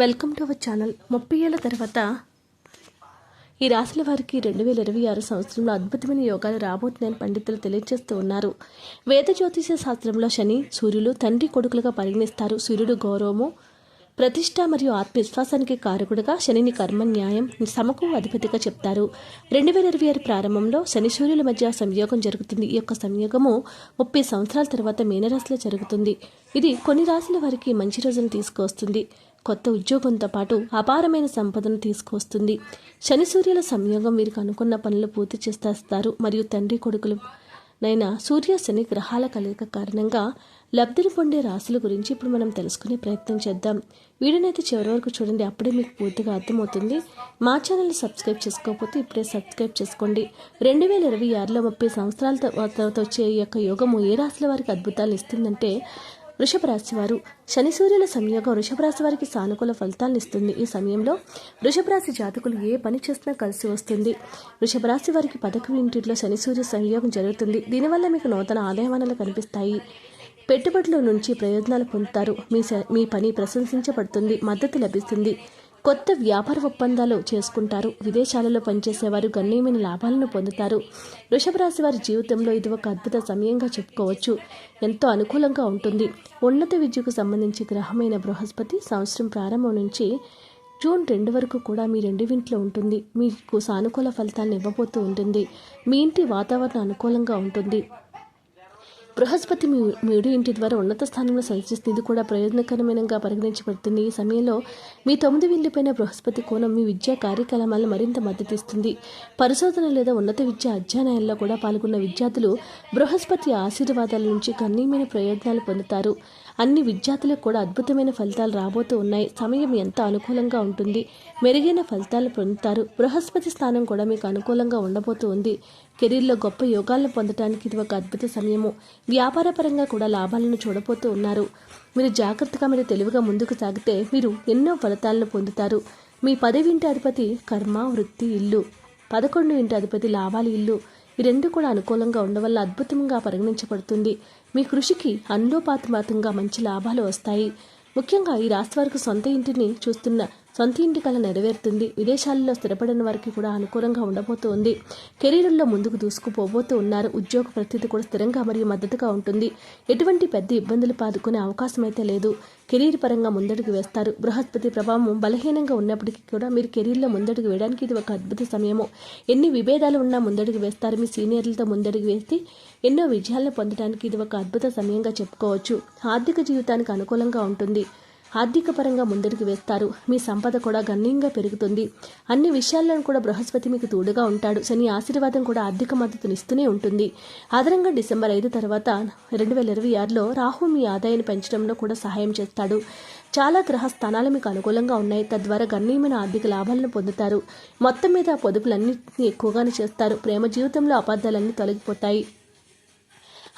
Welcome to our channel. ముప్పై ఏళ్ళ తర్వాత ఈ రాశుల వారికి రెండు వేల ఇరవై ఆరు సంవత్సరంలో అద్భుతమైన యోగాలు రాబోతున్నాయని పండితులు తెలియజేస్తూ ఉన్నారు. వేద జ్యోతిష శాస్త్రంలో శని సూర్యులు తండ్రి కొడుకులుగా పరిగణిస్తారు. సూర్యుడు గౌరవము ప్రతిష్ట మరియు ఆత్మవిశ్వాసానికి కారకుడుగా శనిని కర్మ న్యాయం సమకు అధిపతిగా చెప్తారు. రెండు వేల ఇరవై ఆరు ప్రారంభంలో శని సూర్యుల మధ్య సంయోగం జరుగుతుంది. ఈ యొక్క సంయోగము ముప్పై సంవత్సరాల తర్వాత మీనరాశిలో జరుగుతుంది. ఇది కొన్ని రాశుల వారికి మంచి రోజును తీసుకువస్తుంది. కొత్త ఉద్యోగంతో పాటు అపారమైన సంపదను తీసుకువస్తుంది. శని సూర్యుల సంయోగం వీరికి అనుకున్న పనులు పూర్తి చేస్తారు మరియు తండ్రి కొడుకులు నైనా సూర్య శని గ్రహాల కలయిక కారణంగా లబ్ధిని పొందే రాశుల గురించి ఇప్పుడు మనం తెలుసుకునే ప్రయత్నం చేద్దాం. వీడియోనైతే చివరి వరకు చూడండి. అప్పుడే మీకు పూర్తిగా అర్థమవుతుంది. మా ఛానల్ సబ్స్క్రైబ్ చేసుకోకపోతే ఇప్పుడే సబ్స్క్రైబ్ చేసుకోండి. రెండు వేల ఇరవై ఆరులో ముప్పై సంవత్సరాల తర్వాత వచ్చే ఈ యొక్క యోగము ఏ రాశుల వారికి అద్భుతాలు ఇస్తుందంటే వృషభ రాశి వారు శని సూర్యుల సంయోగం వృషభ రాశి వారికి సానుకూల ఫలితాలను ఇస్తుంది. ఈ సమయంలో వృషభ రాశి జాతకులు ఏ పని చేసినా కలిసి వస్తుంది. వృషభ రాశి వారికి పదకొండు ఇంటిలో శని సూర్య సంయోగం జరుగుతుంది. దీనివల్ల మీకు నూతన ఆదాయ వనరులు కనిపిస్తాయి. పెట్టుబడుల నుంచి ప్రయోజనాలు పొందుతారు. మీ స- మీ పని ప్రశంసించబడుతుంది. మద్దతు లభిస్తుంది. కొత్త వ్యాపార ఒప్పందాలు చేసుకుంటారు. విదేశాలలో పనిచేసేవారు గణనీయమైన లాభాలను పొందుతారు. వృషభ రాశి వారి జీవితంలో ఇది ఒక అద్భుత సమయంగా చెప్పుకోవచ్చు. ఎంతో అనుకూలంగా ఉంటుంది. ఉన్నత విద్యకు సంబంధించి గ్రహమైన బృహస్పతి సంవత్సరం ప్రారంభం నుంచి జూన్ రెండు వరకు కూడా మీ రెండు ఇంట్లో ఉంటుంది. మీకు సానుకూల ఫలితాలను ఇవ్వబోతూ ఉంటుంది. మీ ఇంటి వాతావరణం అనుకూలంగా ఉంటుంది. బృహస్పతి మీ మీడు ఇంటి ద్వారా ఉన్నత స్థానంలో సంచరిస్తుంది ఇది కూడా ప్రయోజనకరమైనగా పరిగణించబడుతుంది. ఈ సమయంలో మీ తొమ్మిది వెళ్ళిపోయిన బృహస్పతి కోణం మీ విద్యా కార్యకలాపాలను మరింత మద్దతిస్తుంది. పరిశోధన లేదా ఉన్నత విద్యా అధ్యయనాల్లో కూడా పాల్గొన్న విద్యార్థులు బృహస్పతి ఆశీర్వాదాల నుంచి గణనీయమైన ప్రయోజనాలు పొందుతారు. అన్ని విద్యార్థులకు కూడా అద్భుతమైన ఫలితాలు రాబోతూ ఉన్నాయి. సమయం ఎంత అనుకూలంగా ఉంటుంది? మెరుగైన ఫలితాలు పొందుతారు. బృహస్పతి స్థానం కూడా మీకు అనుకూలంగా ఉండబోతూ ఉంది. కెరీర్లో గొప్ప యోగాలను పొందడానికి ఇది ఒక అద్భుత సమయము. వ్యాపారపరంగా కూడా లాభాలను చూడబోతూ ఉన్నారు. మీరు జాగ్రత్తగా మీరు తెలివిగా ముందుకు సాగితే మీరు ఎన్నో ఫలితాలను పొందుతారు. మీ పదవి ఇంటి అధిపతి కర్మ వృత్తి ఇల్లు. పదకొండు ఇంటి అధిపతి లాభాలు ఇల్లు. ఈ రెండు కూడా అనుకూలంగా ఉండవల్ల అద్భుతంగా పరిగణించబడుతుంది. మీ కృషికి అనులోపాతమాతంగా మంచి లాభాలు వస్తాయి. ముఖ్యంగా ఈ రాశి వారికి సొంత ఇంటిని చూస్తున్న సొంత ఇంటి కళ నెరవేరుతుంది. విదేశాల్లో స్థిరపడిన వారికి కూడా అనుకూలంగా ఉండబోతోంది. కెరీర్లో ముందుకు దూసుకుపోబోతూ ఉన్నారు. ఉద్యోగ ప్రతిథి కూడా స్థిరంగా మరియు మద్దతుగా ఉంటుంది. ఎటువంటి పెద్ద ఇబ్బందులు పాదుకునే అవకాశం అయితే లేదు. కెరీర్ పరంగా ముందడుగు వేస్తారు. బృహస్పతి ప్రభావం బలహీనంగా ఉన్నప్పటికీ కూడా మీరు కెరీర్లో ముందడుగు వేయడానికి ఇది ఒక అద్భుత సమయము. ఎన్ని విభేదాలు ఉన్నా ముందడుగు వేస్తారు. మీ సీనియర్లతో ముందడుగు వేసి ఎన్నో విజయాలను పొందడానికి ఇది ఒక అద్భుత సమయంగా చెప్పుకోవచ్చు. ఆర్థిక జీవితానికి అనుకూలంగా ఉంటుంది. ఆర్థిక పరంగా ముందడుగు వేస్తారు. మీ సంపద కూడా గణనీయంగా పెరుగుతుంది. అన్ని విషయాలను కూడా బృహస్పతి మీకు తోడుగా ఉంటాడు. శని ఆశీర్వాదం కూడా ఆర్థిక మద్దతునిస్తూనే ఉంటుంది. అదనంగా డిసెంబర్ ఐదు తర్వాత రెండు వేల ఇరవై ఆరులో రాహు మీ ఆదాయాన్ని పెంచడంలో కూడా సహాయం చేస్తాడు. చాలా గ్రహ స్థానాలు మీకు అనుకూలంగా ఉన్నాయి. తద్వారా గణనీయమైన ఆర్థిక లాభాలను పొందుతారు. మొత్తం మీద ఆ పొదుపులన్నింటినీ ఎక్కువగానే చేస్తారు. ప్రేమ జీవితంలో అబద్ధాలన్నీ తొలగిపోతాయి.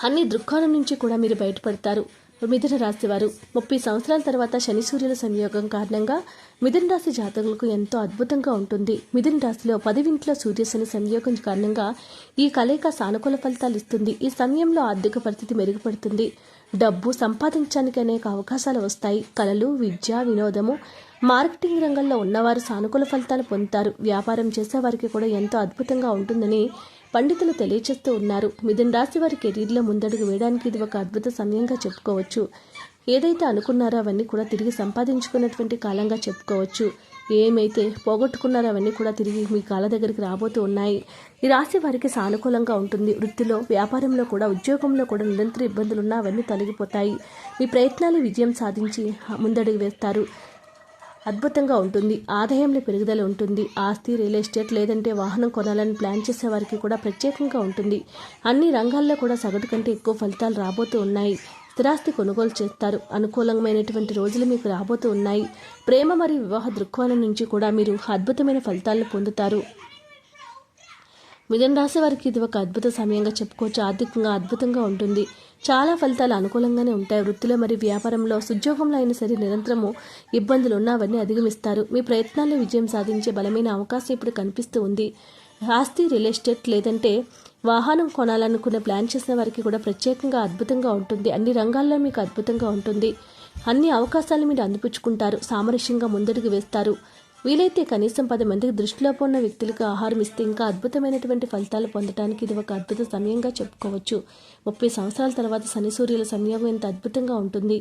అన్ని దృక్కోణం నుంచి కూడా మీరు బయటపడతారు. మిథున రాశి వారు ముప్పై సంవత్సరాల తర్వాత శని సూర్యుల సంయోగం కారణంగా మిథున రాశి జాతకులకు ఎంతో అద్భుతంగా ఉంటుంది. మిథున రాశిలో పదివింట్లో సూర్యశని సంయోగం కారణంగా ఈ కలయిక సానుకూల ఫలితాలు ఇస్తుంది. ఈ సమయంలో ఆర్థిక పరిస్థితి మెరుగుపడుతుంది. డబ్బు సంపాదించడానికి అనేక అవకాశాలు వస్తాయి. కళలు విద్య వినోదము మార్కెటింగ్ రంగంలో ఉన్నవారు సానుకూల ఫలితాలు పొందుతారు. వ్యాపారం చేసేవారికి కూడా ఎంతో అద్భుతంగా ఉంటుందని పండితులు తెలియచేస్తూ ఉన్నారు. మిథున రాశి వారి కెరీర్లో ముందడుగు వేయడానికి ఇది ఒక అద్భుత సమయంగా చెప్పుకోవచ్చు. ఏదైతే అనుకున్నారో అవన్నీ కూడా తిరిగి సంపాదించుకున్నటువంటి కాలంగా చెప్పుకోవచ్చు. ఏమైతే పోగొట్టుకున్నారో అవన్నీ కూడా తిరిగి మీ కాళ్ళ దగ్గరికి రాబోతూ ఉన్నాయి. ఈ రాశి వారికి సానుకూలంగా ఉంటుంది. వృత్తిలో వ్యాపారంలో కూడా ఉద్యోగంలో కూడా నిరంతర ఇబ్బందులు ఉన్నా అవన్నీ తొలగిపోతాయి. మీ ప్రయత్నాలు విజయం సాధించి ముందడుగు వేస్తారు. అద్భుతంగా ఉంటుంది. ఆదాయంలో పెరుగుదల ఉంటుంది. ఆస్తి రియల్ ఎస్టేట్ లేదంటే వాహనం కొనాలని ప్లాన్ చేసే వారికి కూడా ప్రత్యేకంగా ఉంటుంది. అన్ని రంగాల్లో కూడా సగటు కంటే ఎక్కువ ఫలితాలు రాబోతూ ఉన్నాయి. స్థిరాస్తి కొనుగోలు చేస్తారు. అనుకూలమైనటువంటి రోజులు మీకు రాబోతూ ఉన్నాయి. ప్రేమ మరియు వివాహ దృక్కోణం నుంచి కూడా మీరు అద్భుతమైన ఫలితాలను పొందుతారు. మిథున రాశి వారికి ఇది ఒక అద్భుత సమయంగా చెప్పుకోవచ్చు. ఆర్థికంగా అద్భుతంగా ఉంటుంది. చాలా ఫలితాలు అనుకూలంగానే ఉంటాయి. వృత్తిలో మరియు వ్యాపారంలో ఉద్యోగంలో అయినా సరే నిరంతరము ఇబ్బందులు ఉన్నవన్నీ అధిగమిస్తారు. మీ ప్రయత్నాల్లో విజయం సాధించే బలమైన అవకాశం ఇప్పుడు కనిపిస్తూ ఉంది. ఆస్తి రియల్ ఎస్టేట్ లేదంటే వాహనం కొనాలనుకున్న ప్లాన్ చేసిన వారికి కూడా ప్రత్యేకంగా అద్భుతంగా ఉంటుంది. అన్ని రంగాల్లో మీకు అద్భుతంగా ఉంటుంది. అన్ని అవకాశాలు మీరు అందిపుచ్చుకుంటారు. సామరస్యంగా ముందడుగు వేస్తారు. వీలైతే కనీసం పది మందికి దృష్టిలో ఉన్న వ్యక్తులకు ఆహారం ఇస్తే ఇంకా అద్భుతమైనటువంటి ఫలితాలు పొందడానికి ఇది ఒక అద్భుత సమయంగా చెప్పుకోవచ్చు. ముప్పై సంవత్సరాల తర్వాత శని సూర్యుల సంయోగం ఎంత అద్భుతంగా ఉంటుంది.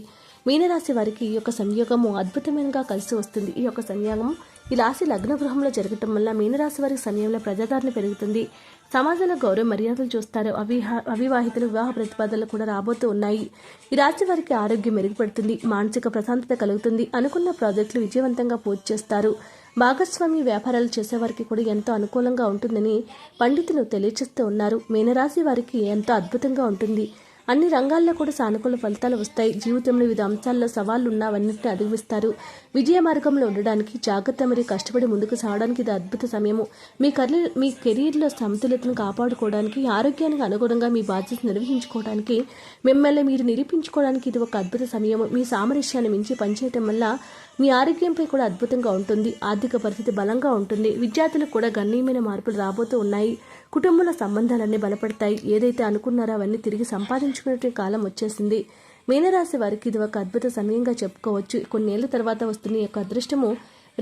మీనరాశి వారికి ఈ యొక్క సంయోగము అద్భుతమైనగా కలిసి వస్తుంది. ఈ యొక్క సంయోగం ఈ రాశి లగ్న గృహంలో జరగటం వల్ల మీనరాశి వారి సమయంలో ప్రజాదరణ పెరుగుతుంది. సమాజంలో గౌరవ మర్యాదలు చూస్తారు. అవిహా అవివాహితులు వివాహ ప్రతిపాదనలు కూడా రాబోతూ ఉన్నాయి. ఈ రాశి వారికి ఆరోగ్యం మెరుగుపడుతుంది. మానసిక ప్రశాంతత కలుగుతుంది. అనుకున్న ప్రాజెక్టులు విజయవంతంగా పూర్తి చేస్తారు. భాగస్వామి వ్యాపారాలు చేసేవారికి కూడా ఎంతో అనుకూలంగా ఉంటుందని పండితులు తెలియచేస్తూ ఉన్నారు. మీనరాశి వారికి ఎంతో అద్భుతంగా ఉంటుంది. అన్ని రంగాల్లో కూడా సానుకూల ఫలితాలు వస్తాయి. జీవితంలో వివిధ అంశాల్లో సవాళ్ళు ఉన్నవన్నింటినీ అధిగమిస్తారు. విజయ మార్గంలో ఉండడానికి జాగ్రత్త మరియు కష్టపడి ముందుకు సాగడానికి ఇది అద్భుత సమయము. మీ కెరీర్ మీ కెరీర్లో సమతుల్యతను కాపాడుకోవడానికి ఆరోగ్యానికి అనుగుణంగా మీ బాధ్యత నిర్వహించుకోవడానికి మిమ్మల్ని మీరు నిరూపించుకోవడానికి ఇది ఒక అద్భుత సమయము. మీ సామరస్యాన్ని మించి పనిచేయటం వల్ల మీ ఆరోగ్యంపై కూడా అద్భుతంగా ఉంటుంది. ఆర్థిక పరిస్థితి బలంగా ఉంటుంది. విద్యార్థులకు కూడా గణనీయమైన మార్పులు రాబోతూ ఉన్నాయి. కుటుంబంలో సంబంధాలన్నీ బలపడతాయి. ఏదైతే అనుకున్నారో అవన్నీ తిరిగి సంపాదించుకునే కాలం వచ్చేసింది. మీనరాశి వారికి ఇది ఒక అద్భుత సమయంగా చెప్పుకోవచ్చు. కొన్నేళ్ళ తర్వాత వస్తున్న యొక్క అదృష్టము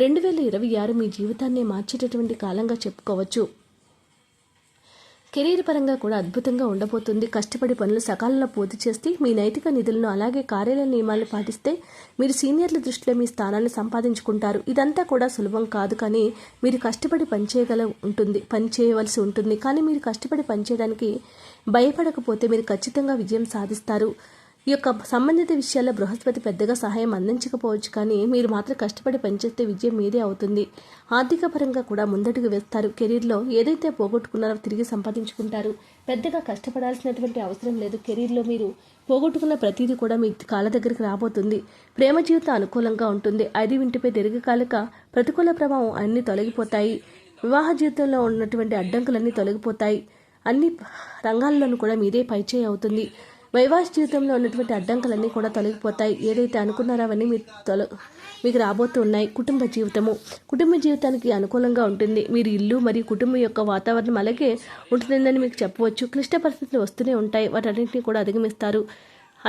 రెండు వేల ఇరవై ఆరు మీ జీవితాన్ని మార్చేటటువంటి కాలంగా చెప్పుకోవచ్చు. కెరీర్ పరంగా కూడా అద్భుతంగా ఉండబోతుంది. కష్టపడి పనులు సకాలంలో పూర్తి చేస్తే మీ నైతిక నిధులను అలాగే కార్యాలయ నియమాలు పాటిస్తే మీరు సీనియర్ల దృష్టిలో మీ స్థానాన్ని సంపాదించుకుంటారు. ఇదంతా కూడా సులభం కాదు కానీ మీరు కష్టపడి పనిచేయగల ఉంటుంది పని చేయవలసి ఉంటుంది. కానీ మీరు కష్టపడి పనిచేయడానికి భయపడకపోతే మీరు ఖచ్చితంగా విజయం సాధిస్తారు. ఈ యొక్క సంబంధిత విషయాల్లో బృహస్పతి పెద్దగా సహాయం అందించకపోవచ్చు కానీ మీరు మాత్రం కష్టపడి పనిచేస్తే విజయం మీదే అవుతుంది. ఆర్థిక పరంగా కూడా ముందడుగు వేస్తారు. కెరీర్లో ఏదైతే పోగొట్టుకున్నారో తిరిగి సంపాదించుకుంటారు. పెద్దగా కష్టపడాల్సినటువంటి అవసరం లేదు. కెరీర్లో మీరు పోగొట్టుకున్న ప్రతిదీ కూడా మీ కాళ్ళ దగ్గరికి రాబోతుంది. ప్రేమ జీవితం అనుకూలంగా ఉంటుంది. ఐదు ఇంటిపై దీర్ఘకాలిక ప్రతికూల ప్రభావం అన్ని తొలగిపోతాయి. వివాహ జీవితంలో ఉన్నటువంటి అడ్డంకులన్నీ తొలగిపోతాయి. అన్ని రంగాల్లోనూ కూడా మీదే పైచేయి అవుతుంది. వైవాహిక జీవితంలో ఉన్నటువంటి అడ్డంకులన్నీ కూడా తొలగిపోతాయి. ఏదైతే అనుకున్నారో అవన్నీ మీరు తొల మీకు రాబోతున్నాయి. కుటుంబ జీవితము. కుటుంబ జీవితానికి అనుకూలంగా ఉంటుంది. మీరు ఇల్లు మరియు కుటుంబం యొక్క వాతావరణం అలాగే ఉంటుందని మీకు చెప్పవచ్చు. క్లిష్ట పరిస్థితులు వస్తూనే ఉంటాయి. వాటన్నింటినీ కూడా అధిగమిస్తారు.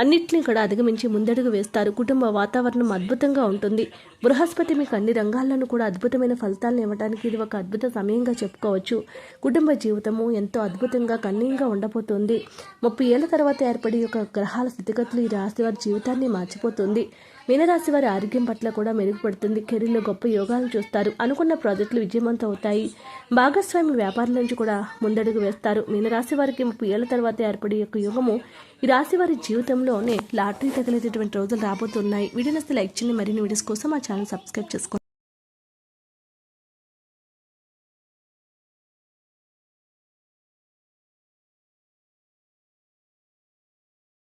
అన్నిటిని కూడా అధిగమించి ముందడుగు వేస్తారు. కుటుంబ వాతావరణం అద్భుతంగా ఉంటుంది. బృహస్పతి మీకు అన్ని రంగాల్లోనూ కూడా అద్భుతమైన ఫలితాలను ఇవ్వడానికి ఇది ఒక అద్భుత సమయంగా చెప్పుకోవచ్చు. కుటుంబ జీవితము ఎంతో అద్భుతంగా కన్నీయంగా ఉండబోతుంది. ముప్పై ఏళ్ళ తర్వాత ఏర్పడి ఒక గ్రహాల స్థితిగతులు ఈ రాశి వారి జీవితాన్ని మార్చిపోతుంది. మీనరాశి వారి ఆరోగ్యం పట్ల కూడా మెరుగుపడుతుంది. కెరీర్లో గొప్ప యోగాలు చూస్తారు. అనుకున్న ప్రాజెక్టులు విజయవంతం అవుతాయి భాగస్వామి వ్యాపారం నుంచి కూడా ముందడుగు వేస్తారు. మీనరాశి వారికి ముప్పై ఏళ్ళ తర్వాత ఏర్పడే యొక్క యుగము ఈ రాశి వారి జీవితంలోనే లాటరీ తగిలేటటువంటి రోజులు రాబోతున్నాయి. వీడియో నస్తే లైక్ చేయండి. మరిన్ని వీడియోస్ కోసం మా ఛానల్ సబ్స్క్రైబ్ చేసుకోండి.